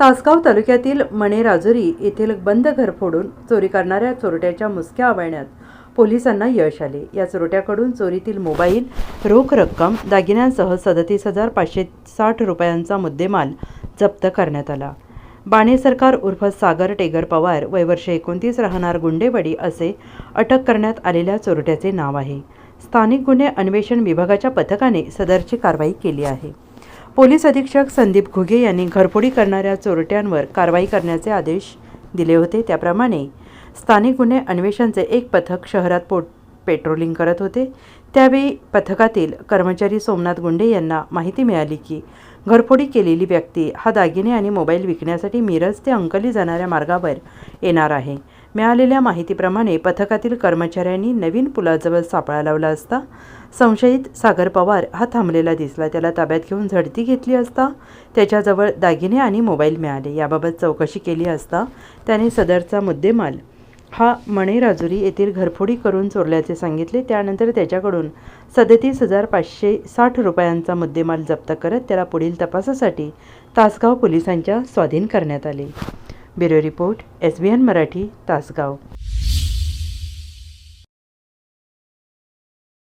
तासगाव तालुक्यातील मणे राजुरी येथील बंद घर फोडून चोरी करणाऱ्या चोरट्याच्या मुसक्या आवळण्यात पोलिसांना यश आले. या चोरट्याकडून चोरीतील मोबाईल रोख रक्कम दागिन्यांसह सदतीस हजार पाचशे साठ रुपयांचा मुद्देमाल जप्त करण्यात आला. बाणे सरकार उर्फ सागर टेगर पवार वय वर्ष एकोणतीस राहणार गुंडेवाडी असे अटक करण्यात आलेल्या चोरट्याचे नाव आहे. स्थानिक गुन्हे अन्वेषण विभागाच्या पथकाने सदरची कारवाई केली आहे. पोलीस अधीक्षक संदीप घुगे यांनी घरफोडी करणाऱ्या चोरट्यांवर कारवाई करण्याचे आदेश दिले होते. त्याप्रमाणे स्थानिक गुन्हे अन्वेषणचे एक पथक शहरात पोट पेट्रोलिंग करत होते. त्यावेळी पथकातील कर्मचारी सोमनाथ गुंडे यांना माहिती मिळाली की घरफोडी केलेली व्यक्ती हा दागिने आणि मोबाईल विकण्यासाठी मिरज ते अंकली जाणाऱ्या मार्गावर येणार आहे. मिळालेल्या माहितीप्रमाणे पथकातील कर्मचाऱ्यांनी नवीन पुलाजवळ सापळा लावला असता संशयित सागर पवार हा थांबलेला दिसला. त्याला ताब्यात घेऊन झडती घेतली असता त्याच्याजवळ दागिने आणि मोबाईल मिळाले. याबाबत चौकशी केली असता त्याने सदरचा मुद्देमाल हा मणे राजुरी येथील घरफोडी करून चोरल्याचे सांगितले. त्यानंतर त्याच्याकडून सदतीस हजार पाचशे साठ रुपयांचा मुद्देमाल जप्त करत त्याला पुढील तपासासाठी तासगाव पोलिसांच्या स्वाधीन करण्यात आले. Bureau report S B N Marathi Tasgaon.